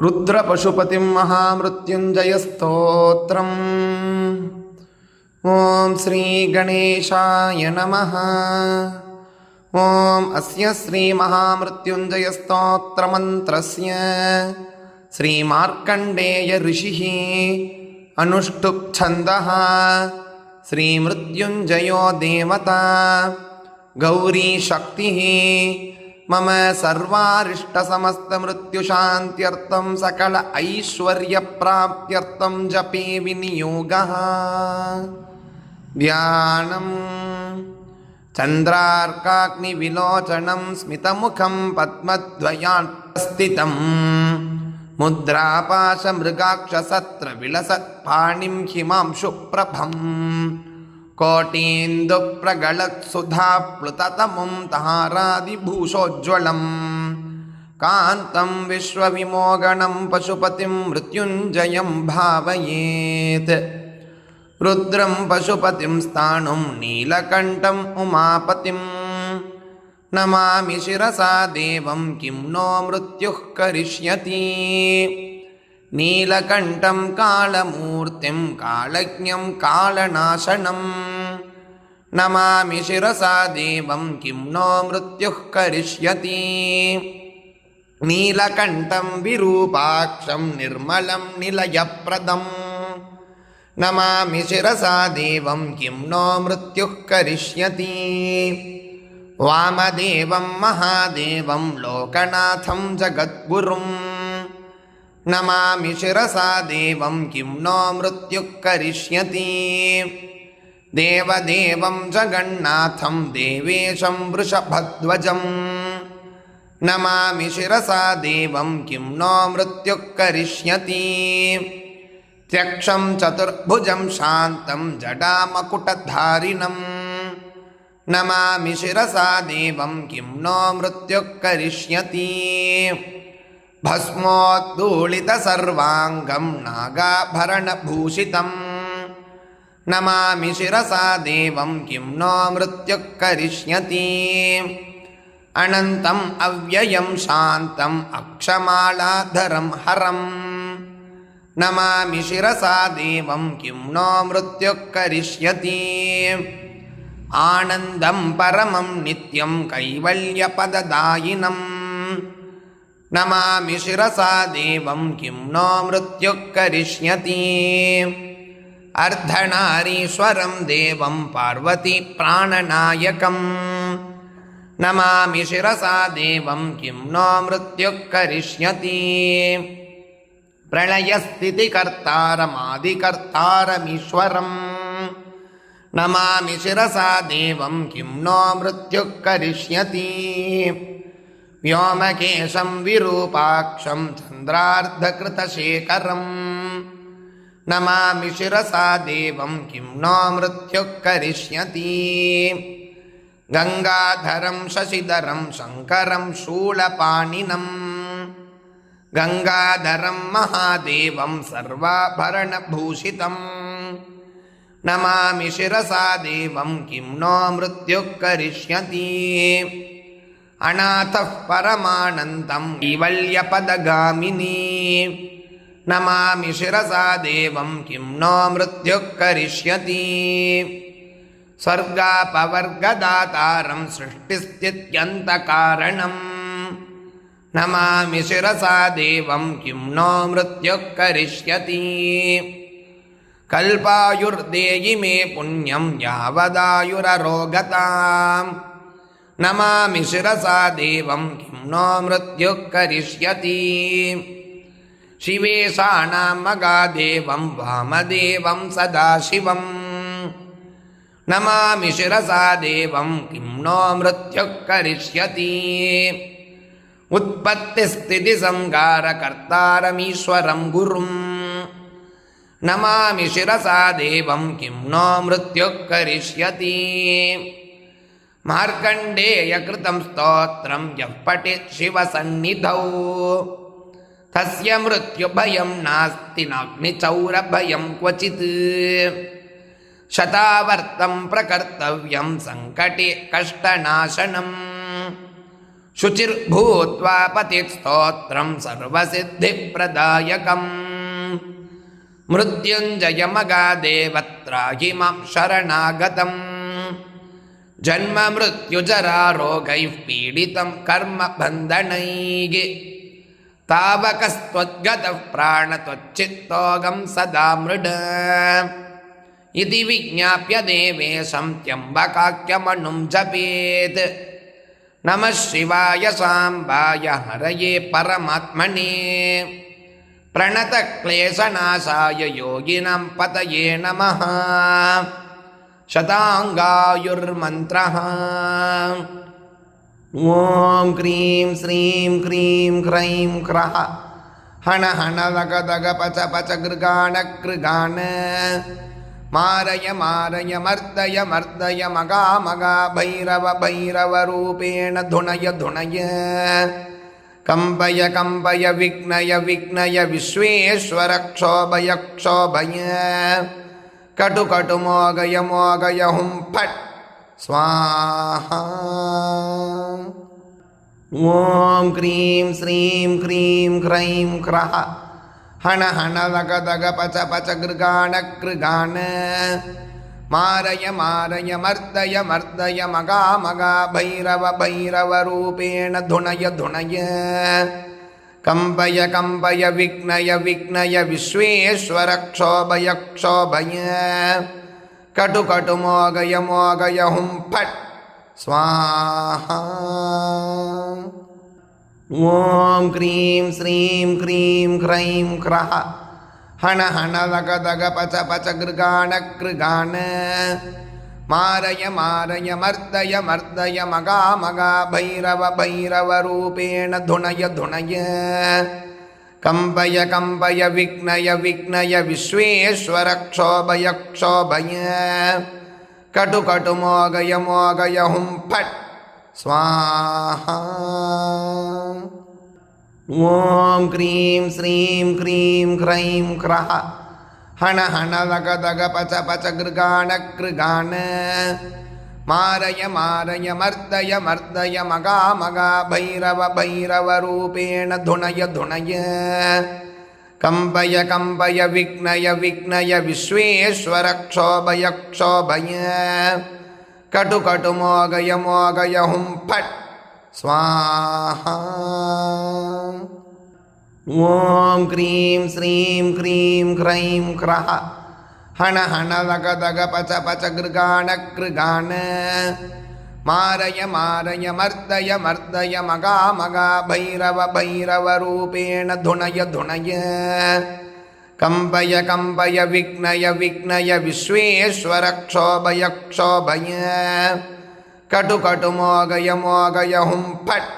रुद्रपशुपतिं महामृत्युञ्जयस्तोत्रम्। ॐ श्रीगणेशाय नमः। ॐ अस्य श्रीमहामृत्युञ्जयस्तोत्रमन्त्रस्य श्रीमार्कण्डेय ऋषिः अनुष्टुप्छन्दः। श्रीमृत्युञ्जयो देवता गौरीशक्तिः मम सर्वारिष्टसमस्तमृत्युशान्त्यर्थं सकल ऐश्वर्यप्राप्त्यर्थं जपे विनियोगः ध्यानम् चन्द्रार्काग्निविलोचनं स्मितमुखं पद्मद्वयान् मुद्रापाशमृगाक्षसत्रविलसत्पाणिं हिमांशुप्रभम् कोटीन्दुप्रगलत्सुधाप्लुततमुं तारादिभूषोज्ज्वलम् कान्तं विश्वविमोगणं पशुपतिं मृत्युञ्जयं भावयेत्। रुद्रं पशुपतिं स्थाणुं नीलकण्ठम् उमापतिं नमामि शिरसा देवं किं नो मृत्युः करिष्यति नीलकण्ठं कालमूर्तिं कालज्ञं कालनाशनं नमामि शिरसा देवं किं नो मृत्युः करिष्यति नीलकण्ठं विरूपाक्षं निर्मलं निलयप्रदम् नमामि शिरसा देवं किं नो मृत्युः करिष्यति वामदेवं महादेवं लोकनाथं जगद्गुरुम् नमामि शिरसा देवं किं नो मृत्युः करिष्यति। देवदेवं जगन्नाथं देवेशं वृषभध्वजम्। नमामि शिरसा देवं किं नो मृत्युः करिष्यति। त्यक्षं चतुर्भुजं शान्तं जडामकुटधारिणम् नमामि शिरसा देवं किं नो मृत्युः करिष्यति भस्मोद्दूलितसर्वाङ्गं नागाभरणभूषितम्। नमामि शिरसा देवं किं नो मृत्युः करिष्यति अनन्तम् अव्ययं शान्तम् अक्षमालाधरं हरम्। नमामि शिरसा देवं किं नो मृत्युः करिष्यति आनन्दं परमं नित्यं कैवल्यपददायिनम् नमामि शिरसा देवं किं नो मृत्युः करिष्यति। अर्धनारीश्वरं देवं पार्वतीप्राणनायकम् नमामि शिरसा देवं किं नो मृत्युः करिष्यति। प्रलयस्थितिकर्तारमादिकर्तारमीश्वरम्। नमामि शिरसा देवं किं नो मृत्युः करिष्यति व्योमकेशं विरूपाक्षं चन्द्रार्धकृतशेखरम् नमामि शिरसा देवं किं नो मृत्युः करिष्यति गङ्गाधरं शशिधरं शङ्करं शूलपाणिनम् गङ्गाधरं महादेवं सर्वाभरणभूषितम् नमामि शिरसा देवं किं नो मृत्युः करिष्यति அநாதப் பரமானந்தம். இவல்ய பதகாமினி நமாமி சிரசா தேவம் கிம் நோ மிருத்யு கரிஷ்யதி ஸ்வர்காபவர்கதாத்தாரம் சிருஷ்டிஸ்தித்யந்தகாரணம் நமாமி சிரசா தேவம் கிம் நோ மிருத்யு கரிஷ்யதி கல்பாயுர்தேயி மே புண்ணியம் யாவதாயுரரோகதாம். நமாமி சிரசா தேவம் கிம் நோ மிருத்யு கரிஷ்யதி சிவேஷாணாம் மகாதேவம் வாமதேவம் சதாசிவம் நமாமி சிரசா தேவம் கிம் நோ மிருத்யு கரிஷ்யதி உற்பத்திஸ்திதி சங்காரகர்த்தாரமீஸ்வரம் குரும் நமாமி சிரசா தேவம் கிம் மிருத்யு கரிஷ்யதி मार्कण्डेयकृतं स्तोत्रं यः पठेत् शिवसन्निधौ। तस्य मृत्युभयं नास्ति, नाग्निचौरभयं क्वचित्। शतावर्तं प्रकर्तव्यं सङ्कटे कष्टनाशनम्। शुचिर्भूत्वा पतिस्तोत्रं सर्वसिद्धिप्रदायकम्। मृत्युञ्जयमगादेवत्राहि माँ शरणागतम्। जन्ममृत्युजरारोगैः पीडितं कर्मबन्धनैः तावकस्त्वद्गतः प्राणत्वच्चित्तोऽगं सदा मृड इति विज्ञाप्य देवेशं त्यम्बकाख्यमनुं जपेत् नमः शिवाय साम्बाय हरये परमात्मने प्रणतक्लेशनाशाय योगिनां पतये नमः शताङ्गायुर्मन्त्रः ॐ क्रीं श्रीं क्रीं ह्रैं क्रः हण हण लग दग पच पच गृगाण कृगाण मारय मारय मर्दय मर्दय मगा मगा भैरव भैरवरूपेण धुनय धुनय कम्पय कम्पय विघ्नय विघ्नय विश्वेश्वर क्षोभय क्षोभय கடு கடுமோகயமோகயஹும் பட். ஸ்வாஹா. ஓம் க்ரீம் ஸ்ரீம் க்ரீம் க்ரைம் க்ரஹ. ஹன ஹன தக தக பச்ச பச்ச கிருகான கிருகான மாரய மாரய மர்த்தய மர்த்தய மகா மகா பைரவ பைரவ ரூபேண துணய துணய. கம்பய கம்பய விக்னய விக்னய விஸ்வேஸ்வர க்ஷோபய க்ஷோபய. கடு கடு மோகய மோகய ஹும் பட். ஓம் க்ரீம் ஸ்ரீம் க்ரீம் ஹ்ரைம் ஹ்ரஹ ஹண ஹண தக தக பச்ச பச்ச கிருகாண கிருகாண. மாரய மாரய மர்தய மர்தய மகா மகா பைரவ பைரவ ரூபேண துணய துணய. கம்பய கம்பய விக்னய விக்னய விஸ்வேஸ்வர க்ஷோபய க்ஷோபய. கடு கடு மோகய மோகய ஹும் பட். ஸ்வாஹா. ஓம் க்ரீம் ஸ்ரீம் க்ரீம் க்ரைம் கிரஹ. ஹன ஹன தக தக பச்ச பச்ச கிருகான கிருகான மாரய மாரய மர்தய மர்தய மகா மகா பைரவ பைரவ ரூபேண துணய துணய. கம்பய கம்பய விக்னய விக்னய விஸ்வேஸ்வர க்ஷோபய க்ஷோபய. கடு கடு மோகய மோகய ஹும் பட். ஸ்வாஹா. ஓம் க்ரீம் ஸ்ரீம் க்ரீம் க்ரைம் க்ரஹ. ஹன ஹன தக தக பச்ச பச்ச கிருகான கிருகான மாரய மாரய மர்தய மர்தய மகா மகா பைரவ பைரவ ரூபேண துணய துணய. கம்பய கம்பய விக்னய விக்னய விஸ்வேஸ்வர க்ஷோபய க்ஷோபய. கடு கடு மோகய மோகய ஹும் பட்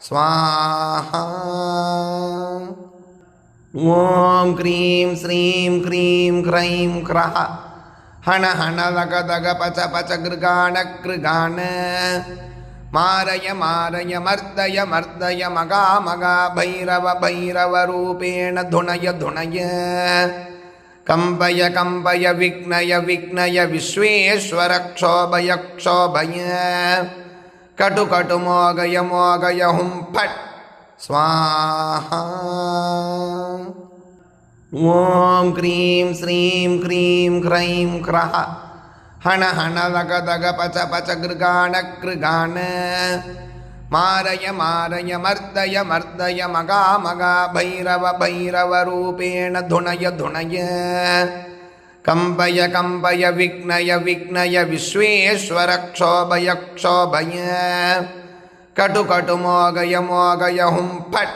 स्वाहा ॐ क्रीं श्रीं क्रीं ह्रैं क्रः हण हण लग दग पच पच गृगाण कृगाण मारय मारय मर्दय मर्दय मगा मगा भैरव भैरवरूपेण धुनय धुनय कम्पय कम्पय विघ्नय विघ्नय विश्वेश्वर क्षोभय क्षोभय கடு கடுமோகயமோகயஹும் பட். ஸ்வாஹா. ஓம் க்ரீம் ஸ்ரீம் க்ரீம் க்ரைம் கிரஹ. ஹண ஹண தக தக பச்ச பச்ச கிருகாண கிருகாண. மாரய மாரய மர்தய மர்தய மகா மகா பைரவ பைரவ ரூபேண துணய துணய. கம்பய கம்பய விக்னய விக்னய விஸ்வேஸ்வர க்ஷோபய க்ஷோபய. கடு கடு மோகய மோகய ஹும் பட்.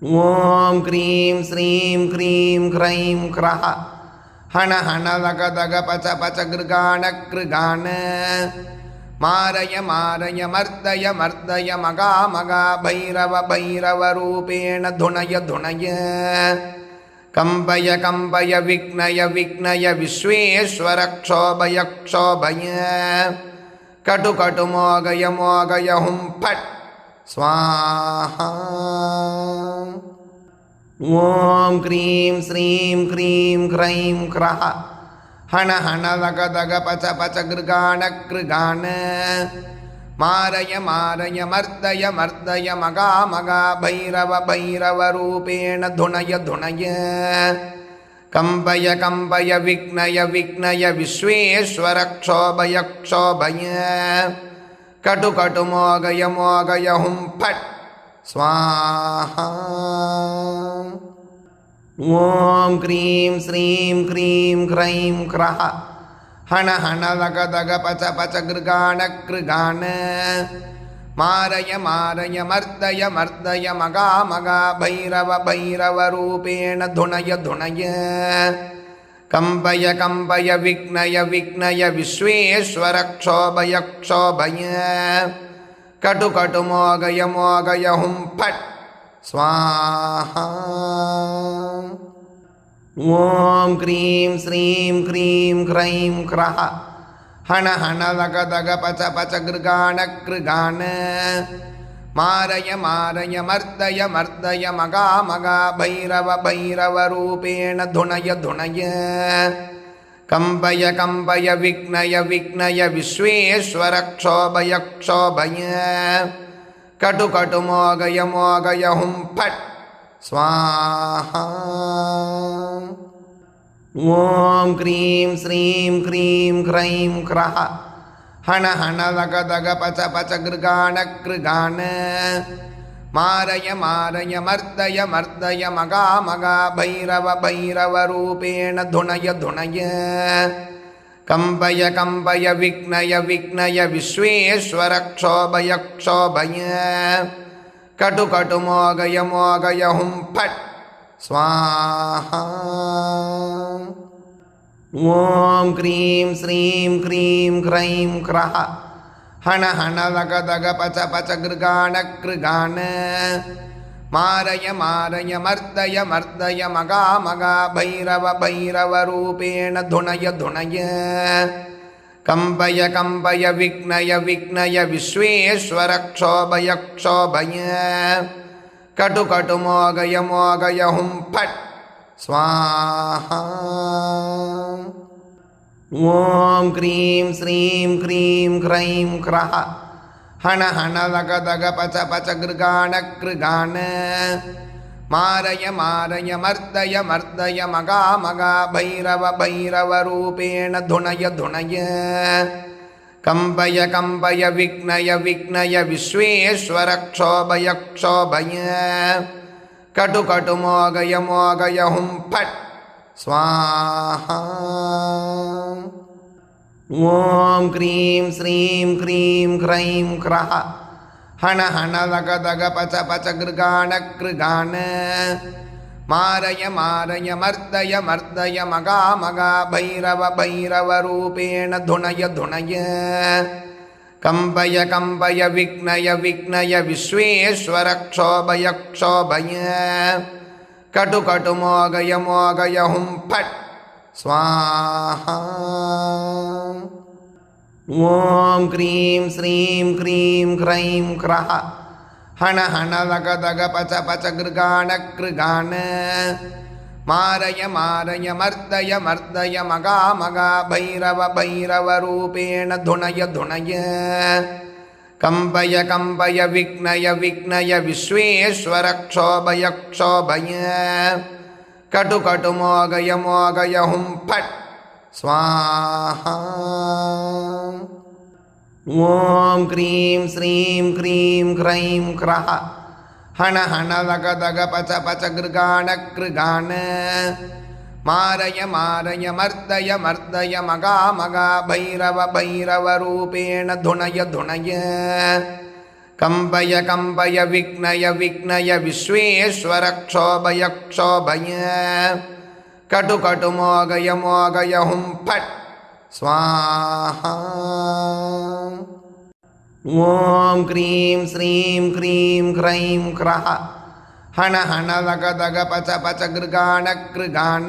ஓம் க்ரீம் ஸ்ரீம் க்ரீம் க்ரைம் க்ரஹ. ஹண ஹண தக தக பச்ச பச்ச கிருகாண கிருகாண. மாரய மாரய மர்தய மர்தய மகா மகா பைரவ பைரவ ரூபேண துணய துணய. கம்பய கம்பய விக்னய விக்னய விஸ்வேஸ்வர க்ஷோபய க்ஷோபய. கடு கடு மோகய மோகய ஹும் பட். ஸ்வாஹா. ஓம் க்ரீம் ஸ்ரீம் க்ரீம் க்ரைம் கிரஹ. ஹன ஹன தக தக பச பச கிருகான கிருகான மாரய மாரய மர்தய மர்தய மகா மகா பைரவ பைரவ ரூபேண துணய துணய. கம்பய கம்பய விக்னய விக்னய விஸ்வேஸ்வர க்ஷோபய க்ஷோபய. கடு கடு மோகய மோகய ஹும் பட். ஸ்வாஹா. ஓம் க்ரீம் ஸ்ரீம் க்ரீம் க்ரைம் க்ரஹ. ஹன ஹன தக தக பச்ச பச்ச கிருகான கிருகான மாரய மாரய மர்தய மர்தய மகா மகா பைரவ பைரவ ரூபேண துணய துணய. கம்பய கம்பய விக்னய விக்னய விஸ்வேஸ்வர க்ஷோபய க்ஷோபய. கடு கடு மோகய மோகய ஹும் பட் स्वाहा ॐ क्रीं श्रीं क्रीं ह्रैं क्रः हण हण लग दग पच पच गृगाण कृगाण मारय मारय मर्दय मर्दय मगा मगा भैरव भैरवरूपेण धुनय धुनय कम्पय कम्पय विघ्नय विघ्नय विश्वेश्वर क्षोभय क्षोभय கடு கடுமோகய மோகயஹும் பட். ஸ்வாஹா. ஓம் க்ரீம் ஸ்ரீம் க்ரீம் க்ரைம் கிரஹ. ஹண ஹண தக தக பச்ச பச்ச கிருகான கிருகான மாரய மாரய மர்தய மர்தய மகா மகா பைரவ பைரவ ரூபேண துணய துணய. கம்பய கம்பய விக்னய விக்னய விஸ்வேஸ்வர க்ஷோபய க்ஷோபய. கடு கடு மோகய மோகய ஹும் பட். ஓம் க்ரீம் ஸ்ரீம் க்ரீம் க்ரைம் க்ரஹ. ஹண ஹண தக தக பச்ச பச்ச கிருகாண கிருகாண. मारय मारय मर्दय मर्दय मगा मगा भैरव भैरवरूपेण धुनय धुनय कम्पय कम्पय विघ्नय विघ्नय विश्वेश्वर क्षोभय क्षोभय कटु कटु मोगय मोगय हुं फट् स्वाहा ॐ क्रीं श्रीं क्रीं ह्रैं क्रः ஹன ஹன தக தக பச பச கிருகான கிருகான மாரய மாரய மர்த்தய மர்த்தய மகா மகா பைரவ பைரவ ரூபேண துணய துணய. கம்பய கம்பய விக்னய விக்னய விஸ்வேஸ்வர க்ஷோபய க்ஷோபய. கடு கடு மோகய மோகய ஹும் பட் ஸ்வாஹா. ஓம் க்ரீம் ஸ்ரீம் க்ரீம் க்ரைம் க்ரஹ. ஹன ஹன தக தக பச்ச பச்ச கிருகான கிருகான மாரய மாரய மர்தய மர்தய மகா மகா பைரவ பைரவ ரூபேண துணய துணய. கம்பய கம்பய விக்னய விக்னய விஸ்வேஸ்வர க்ஷோபய க்ஷோபய. கடு கடு மோகய மோகய ஹும் பட் स्वाहा ॐ क्रीं श्रीं क्रीं ह्रैं क्रः हण हण लग दग पच पच गृगाण कृगाण मारय मारय मर्दय मर्दय मगा मगा भैरव भैरवरूपेण धुनय धुनय कम्पय कम्पय विघ्नय विघ्नय विश्वेश्वर क्षोभय क्षोभय கட்டுகட்டுமோகயமோகயஹும் பட். ஸ்வாஹா. ஓம் க்ரீம் ஸ்ரீம் க்ரீம் க்ரைம் க்ரஹ. ஹண ஹண தக தக பச்ச பச்ச கிருகான கிருகான மாரய மாரய மர்தய மர்தய மகா மகா பைரவ பைரவ ரூபேண துணய துணய. கம்பய கம்பய விக்னய விக்னய விஸ்வேஸ்வர க்ஷோபய க்ஷோபய. கடு கடு மோகய மோகய ஹும் பட். ஓம் க்ரீம் ஸ்ரீம் க்ரீம் க்ரைம் கிரஹ. ஹண ஹண தக தக பச்ச பச்ச கிருகான கிருகான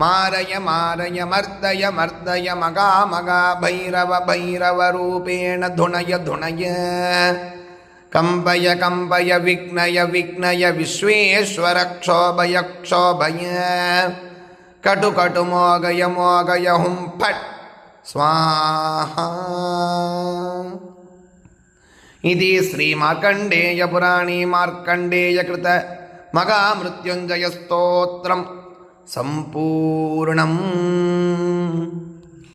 पच गृगाण कृगाण मारय मारय मर्दय मर्दय मगा मगा भैरव भैरवरूपेण धुनय धुनय कम्पय कम्पय विघ्नय विघ्नय विश्वेश्वर क्षोभय क्षोभय कटु कटु मोगय मोगय हुं फट् स्वाहा इति श्रीमार्कण्डेयपुराणे मार्कण्डेयकृत महामृत्युञ्जयस्तोत्रं सम्पूर्णम्